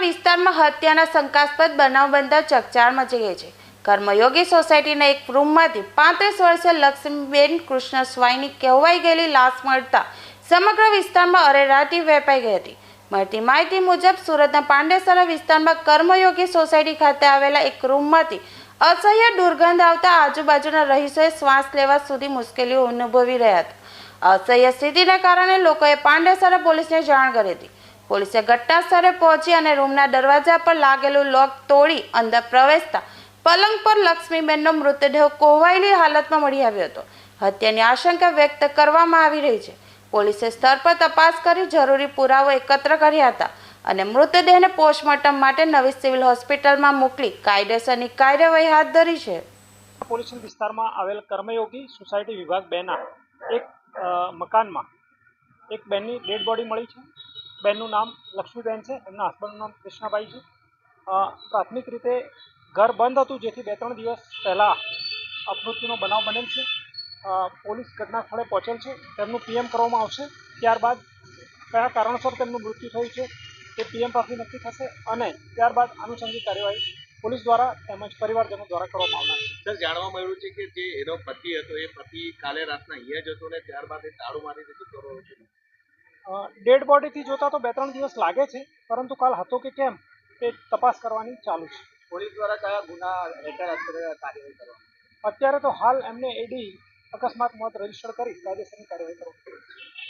વિસ્તારમાં હત્યાના શંકાસ્પદ બનાવ બનતા ચકચાર મચી ગઈ છે. કર્મયોગી સોસાયટીના એક રૂમમાંથી પાંત્રીસ વર્ષીય લક્ષ્મીબેન કૃષ્ણ સ્વાઈની કહેવાઈ ગયેલી લાશ મળતા સમગ્ર વિસ્તારમાં અરેરાટી વેપાઈ ગઈ હતી. મળતી માહિતી મુજબ, સુરતના પાંડેસરા વિસ્તારમાં કર્મયોગી સોસાયટી ખાતે આવેલા એક રૂમમાંથી અસહ્ય દુર્ગંધ આવતા આજુબાજુના રહીશોએ શ્વાસ લેવા સુધી મુશ્કેલીઓ અનુભવી રહ્યા હતા. અસહ્ય સ્થિતિના કારણે લોકોએ પાંડેસરા પોલીસને જાણ કરી હતી. પોલીસે ઘટના સ્થળે પહોંચી અને રૂમના દરવાજા પર લાગેલું લોક તોડી અંદર પ્રવેશતા પલંગ પર લક્ષ્મીબેનનો મૃતદેહ કોહવાયેલી હાલતમાં મળી આવ્યો હતો. હત્યાની આશંકા વ્યક્ત કરવામાં આવી રહી છે. પોલીસે સ્થળ પર તપાસ કરી જરૂરી પુરાવો એકત્ર કર્યા હતા અને મૃતદેહને પોસ્ટમોર્ટમ માટે નવી સિવિલ હોસ્પિટલમાં મોકલી કાયદેસરની કાર્યવાહી હાથ ધરી છે. પોલીસ વિસ્તારમાં આવેલ કર્મયોગી સોસાયટી વિભાગ બેના એક મકાનમાં એક બેનની ડેડ બોડી મળી છે. બેનનું નામ લક્ષ્મીબેન છે, એમના હસબન્ડનું નામ કૃષ્ણાભાઈ છે. પ્રાથમિક રીતે ઘર બંધ હતું, જેથી બે ત્રણ દિવસ પહેલાં અપમૃત્યુનો બનાવ બનેલ છે. પોલીસ ઘટના સ્થળે પહોંચેલ છે. તેમનું પીએમ કરવામાં આવશે. ત્યારબાદ કયા કારણસર તેમનું મૃત્યુ થયું છે, તે પીએમ પાસે નક્કી થશે અને ત્યારબાદ આનુષંગિક કાર્યવાહી પોલીસ દ્વારા તેમજ પરિવારજનો દ્વારા કરવામાં આવનાર છે. સર, જાણવા મળ્યું છે કે જે એનો પતિ હતો, એ પતિ કાલે રાતના અહીંયા હતો ને ત્યારબાદ એ તાળું મારી દીધું તો ડેડ બોડીથી જોતા તો બે ત્રણ દિવસ લાગે છે પરંતુ કાલ હતો કે કેમ તે તપાસ કરવાની ચાલુ છે પોલીસ દ્વારા કયા ગુના હેઠળ અત્યારે કાર્યવાહી કરવામાં અત્યારે તો હાલ એમને એડી અકસ્માત મોત રજિસ્ટર કરી કાયદેસરની કાર્યવાહી કરવા છે.